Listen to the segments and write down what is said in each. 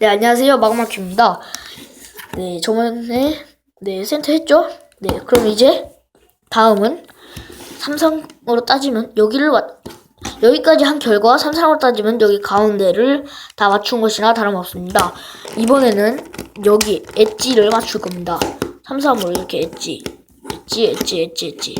네, 안녕하세요. 마그마큐입니다. 네, 저번에, 네, 센터 했죠? 네, 그럼 이제, 다음은, 삼성으로 따지면, 여기를, 와, 여기까지 한 결과, 삼성으로 따지면, 여기 가운데를 다 맞춘 것이나 다름없습니다. 이번에는, 여기, 엣지를 맞출 겁니다. 삼삼으로 이렇게 엣지, 엣지, 엣지, 엣지, 엣지.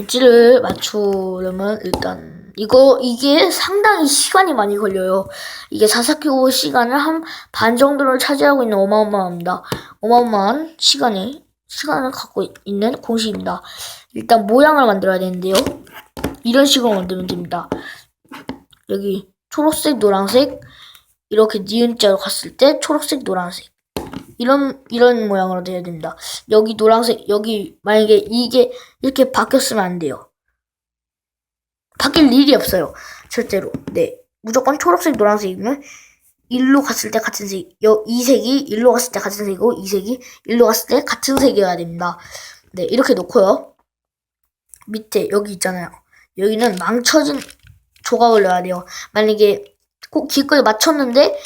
엣지를 맞추려면, 일단, 이거, 이게 상당히 시간이 많이 걸려요. 이게 사사키오 시간을 한 반 정도를 차지하고 있는 어마어마합니다. 어마어마한 시간이, 시간을 갖고 있- 있는 공식입니다. 일단 모양을 만들어야 되는데요. 이런 식으로 만들면 됩니다. 여기 초록색, 노란색, 이렇게 니은자로 갔을 때 초록색, 노란색. 이런, 이런 모양으로 돼야 됩니다. 여기 노란색, 여기 만약에 이게 이렇게 바뀌었으면 안 돼요. 바뀔 일이 없어요. 절대로. 네. 무조건 초록색, 노란색이면 일로 갔을 때 같은 색, 여, 이 색이 일로 갔을 때 같은 색이고 이 색이 일로 갔을 때 같은 색이어야 됩니다. 네, 이렇게 놓고요. 밑에 여기 있잖아요. 여기는 망쳐진 조각을 넣어야 돼요. 만약에 꼭 기꺼이 맞췄는데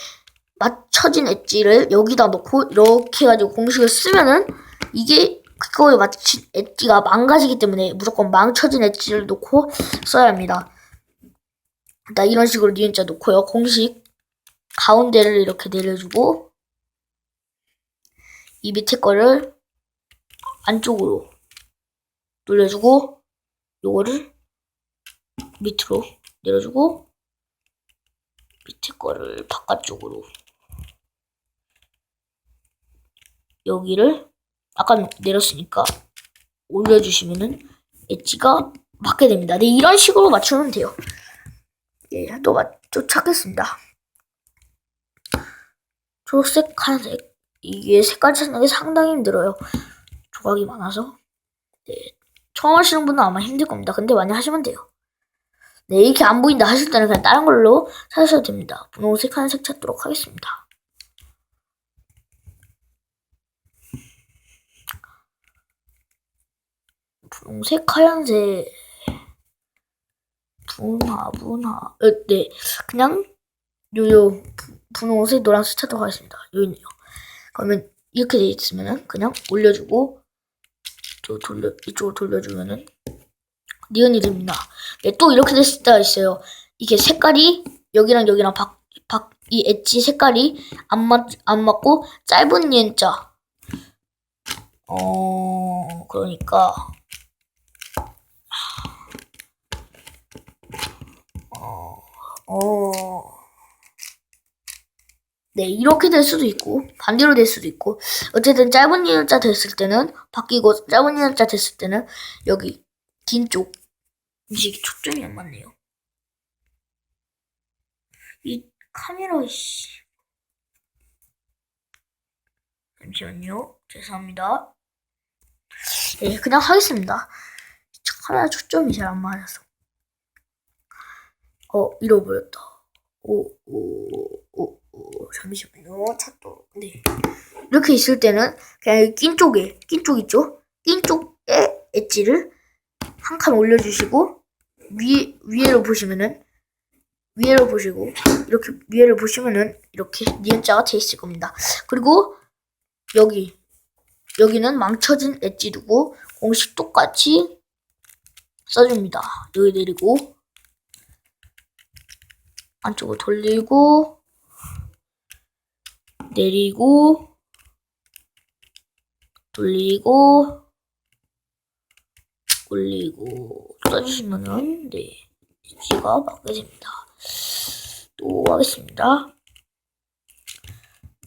맞춰진 엣지를 여기다 놓고 이렇게 해가지고 공식을 쓰면은 이게 그거에 맞춘 엣지가 망가지기 때문에 무조건 망쳐진 엣지를 놓고 써야 합니다. 일단 이런 식으로 니은자 놓고요. 공식 가운데를 이렇게 내려주고 이 밑에 거를 안쪽으로 돌려주고 요거를 밑으로 내려주고 밑에 거를 바깥쪽으로 여기를 아까 내렸으니까 올려주시면은 엣지가 맞게 됩니다. 네, 이런 식으로 맞추면 돼요. 예, 또 맞, 또 찾겠습니다. 초록색, 하얀색. 이게 색깔 찾는 게 상당히 힘들어요. 조각이 많아서. 네. 처음 하시는 분은 아마 힘들 겁니다. 근데 많이 하시면 돼요. 네, 이렇게 안 보인다 하실 때는 그냥 다른 걸로 찾으셔도 됩니다. 분홍색, 하얀색 찾도록 하겠습니다. 분홍색, 하얀색. 분화, 분화. 어, 네. 그냥, 요요, 부- 분홍색, 노란색 찾도록 하겠습니다. 여기 있네요. 그러면, 이렇게 돼 있으면은, 그냥 올려주고, 또 돌려, 이쪽으로 돌려주면은, 니은이 됩니다. 네, 또 이렇게 됐을 때가 있어요. 이게 색깔이, 여기랑 여기랑 박, 박, 이 엣지 색깔이 안 맞, 안 맞고, 짧은 니은자. 어, 그러니까, 어. 네, 이렇게 될 수도 있고, 반대로 될 수도 있고, 어쨌든 짧은 니은자 됐을 때는 바뀌고, 짧은 니은자 됐을 때는 여기, 긴 쪽. 이게 초점이 안 맞네요. 이 카메라, 씨. 잠시만요. 죄송합니다. 네, 그냥 하겠습니다. 카메라 초점이 잘 안 맞아서. 어, 잃어버렸다. 오, 오, 오, 오, 잠시만요. 찾도. 네. 이렇게 있을 때는 그냥 낀 쪽에, 낀 쪽 있죠? 낀 쪽에 엣지를 한 칸 올려주시고, 위, 위에로 보시면은, 위에로 보시고, 이렇게 위에를 보시면은, 이렇게 니은자가 돼 있을 겁니다. 그리고, 여기, 여기는 망쳐진 엣지 두고, 공식 똑같이 써줍니다. 여기 내리고, 안쪽으로 돌리고 내리고 돌리고 올리고 써주시면은 네 엣지가 맞게 됩니다. 또 하겠습니다.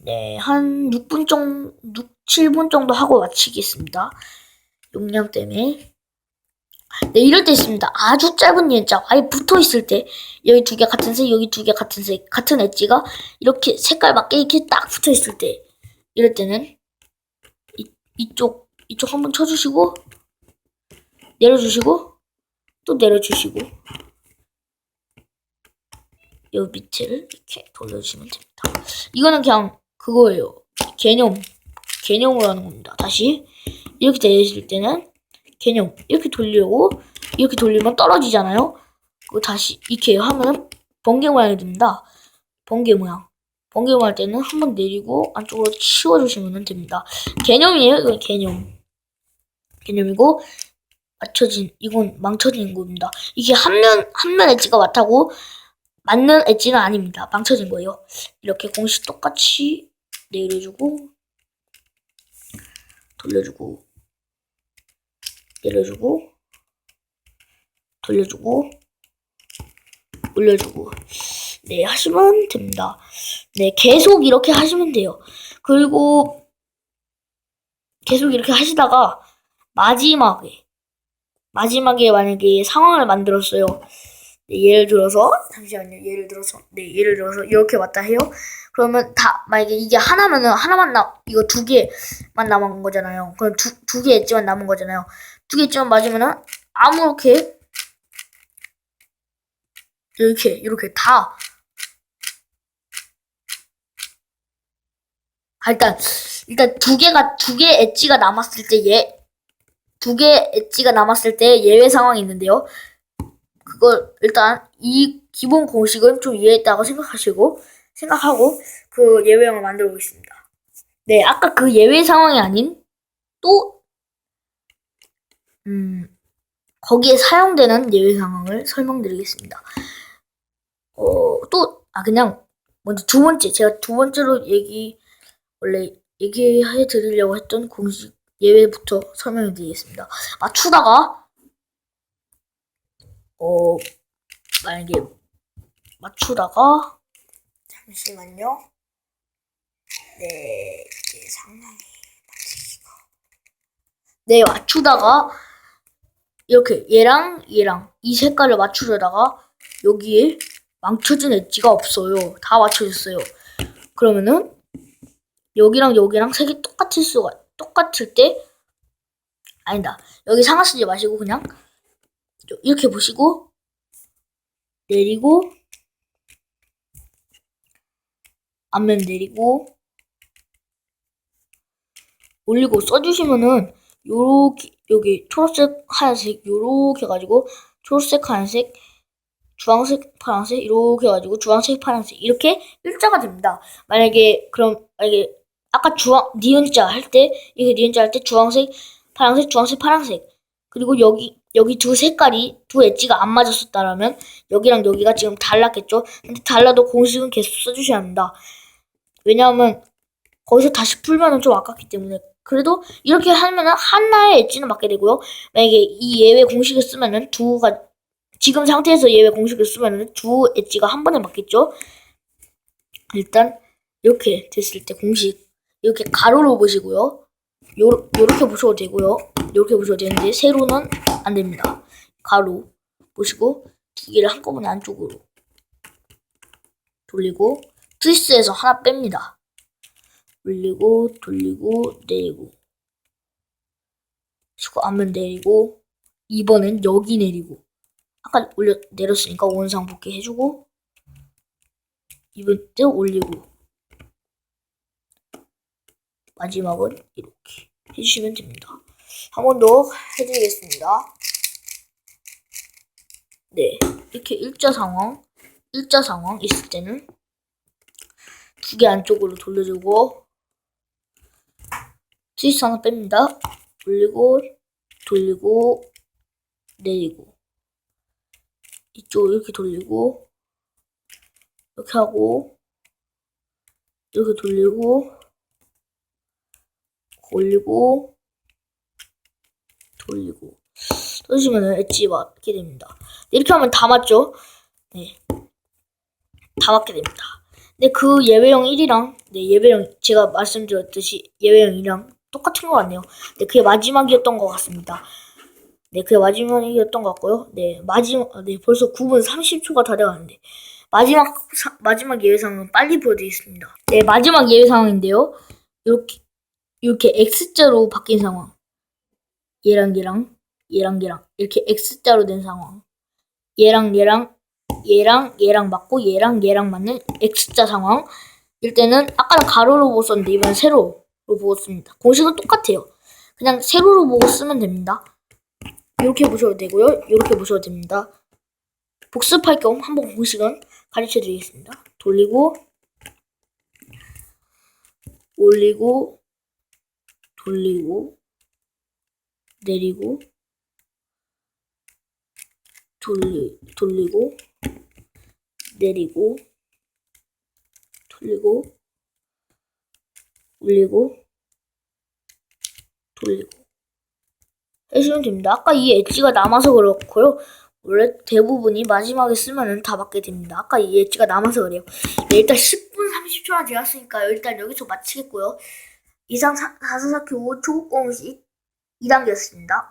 네, 한 6분 정도, 6, 7분 정도 하고 마치겠습니다. 용량 때문에. 네, 이럴 때 있습니다. 아주 짧은 니은자, 아예 붙어 있을 때, 여기 두 개 같은 색, 여기 두 개 같은 색, 같은 엣지가 이렇게 색깔 맞게 이렇게 딱 붙어 있을 때, 이럴 때는, 이, 이쪽, 이쪽 한번 쳐주시고, 내려주시고, 또 내려주시고, 여기 밑을 이렇게 돌려주시면 됩니다. 이거는 그냥 그거예요. 개념. 개념으로 하는 겁니다. 다시, 이렇게 되실 때는, 개념 이렇게 돌리고 이렇게 돌리면 떨어지잖아요. 그거 다시 이렇게 하면 번개 모양이 됩니다. 번개 모양. 번개음할 때는 한 번 내리고 안쪽으로 치워주시면 됩니다. 개념이에요. 이건 개념. 개념이고 맞춰진 이건 망쳐진 겁니다. 이게 한면 한면 엣지가 맞다고 맞는 엣지는 아닙니다. 망쳐진 거예요. 이렇게 공식 똑같이 내려주고 돌려주고 내려주고 돌려주고 올려주고 네 하시면 됩니다. 네 계속 이렇게 하시면 돼요. 그리고 계속 이렇게 하시다가 마지막에 마지막에 만약에 상황을 만들었어요. 네, 예를 들어서 잠시만요. 예를 들어서 네 예를 들어서 이렇게 왔다 해요. 그러면 다 만약에 이게 하나면은 하나만 나 이거 두 개만 남은 거잖아요. 그럼 두 두 개 엣지만 남은 거잖아요. 두개 엣지만 맞으면은 아무렇게 이렇게 이렇게 다 아, 일단 일단 두 개가 두 개 엣지가 남았을 때예두 개 엣지가 남았을 때 예외 상황이 있는데요. 그걸 일단 이 기본 공식은 좀 이해했다고 생각하시고 생각하고 그 예외형을 만들어 보겠습니다. 네, 아까 그 예외 상황이 아닌 또 음, 거기에 사용되는 예외 상황을 설명드리겠습니다. 어, 또, 아, 그냥, 먼저 두 번째, 제가 두 번째로 얘기, 원래 얘기해 드리려고 했던 공식 예외부터 설명해 드리겠습니다. 맞추다가, 어, 만약에, 맞추다가, 잠시만요. 네, 이게 상당히 맞추기가. 네, 맞추다가, 이렇게 얘랑 얘랑 이 색깔을 맞추려다가 여기에 망쳐진 엣지가 없어요. 다 맞춰졌어요. 그러면은 여기랑 여기랑 색이 똑같을 수가 똑같을 때 아니다. 여기 상하 쓰지 마시고 그냥 이렇게 보시고 내리고 앞면 내리고 올리고 써주시면은 요렇게 여기 초록색 하얀색 요렇게 해가지고 초록색 하얀색 주황색 파란색 이렇게 해가지고 주황색 파란색 이렇게 일자가 됩니다. 만약에 그럼 만약에 아까 주황 니은자 할 때 이게 니은자 할 때 주황색 파란색 주황색 파란색 그리고 여기 여기 두 색깔이 두 엣지가 안 맞았었다라면 여기랑 여기가 지금 달랐겠죠. 근데 달라도 공식은 계속 써주셔야 합니다. 왜냐하면 거기서 다시 풀면은 좀 아깝기 때문에 그래도 이렇게 하면은 하나의 엣지는 맞게 되고요. 만약에 이 예외 공식을 쓰면은 두가 지금 상태에서 예외 공식을 쓰면은 두 엣지가 한 번에 맞겠죠. 일단 이렇게 됐을 때 공식 이렇게 가로로 보시고요. 요 요렇게 보셔도 되고요. 요렇게 보셔도 되는데 세로는 안 됩니다. 가로 보시고 두 개를 한꺼번에 안쪽으로 돌리고 트위스트해서 하나 뺍니다. 올리고 돌리고 내리고 그리고 앞면 내리고 2번은 여기 내리고 아까 올려 내렸으니까 원상 복귀 해주고 2번 때 올리고 마지막은 이렇게 해주시면 됩니다. 한 번 더 해드리겠습니다. 네, 이렇게 일자 상황, 일자 상황 있을 때는 두 개 안쪽으로 돌려주고 트위스트 하나 뺍니다. 올리고 돌리고 내리고 이쪽 이렇게 돌리고 이렇게 하고 이렇게 돌리고 올리고 돌리고 떠주시면 엣지 맞게 됩니다. 이렇게 하면 다 맞죠? 네. 다 맞게 됩니다. 근데 그 예외형 1이랑 네, 예외형 제가 말씀드렸듯이 예외형 2랑 똑같은 것 같네요. 네, 그게 마지막이었던 것 같습니다. 네, 그게 마지막이었던 것 같고요. 네, 마지막, 네, 벌써 9분 30초가 다 돼가는데. 마지막, 사, 마지막 예외상은 빨리 보여드리겠습니다. 네, 마지막 예외상인데요. 이렇게, 이렇게 X자로 바뀐 상황. 얘랑 얘랑, 얘랑 얘랑. 이렇게 X자로 된 상황. 얘랑 얘랑, 얘랑 얘랑 맞고 얘랑 얘랑 맞는 X자 상황. 일 때는 아까는 가로로 보고 썼는데 이번엔 세로로 보고 씁니다. 공식은 똑같아요. 그냥 세로로 보고 쓰면 됩니다. 이렇게 보셔도 되고요. 이렇게 보셔도 됩니다. 복습할 겸 한번 공식은 가르쳐 드리겠습니다. 돌리고 올리고 돌리고 내리고 돌리 돌리고 내리고 돌리고 올리고 돌리고 해주면 됩니다. 아까 이 엣지가 남아서 그렇고요. 원래 대부분이 마지막에 쓰면은 다 맞게 됩니다. 아까 이 엣지가 남아서 그래요. 네, 일단 10분 30초나 되었으니까 일단 여기서 마치겠고요. 이상 444Q 5 초급 공식 2단계였습니다.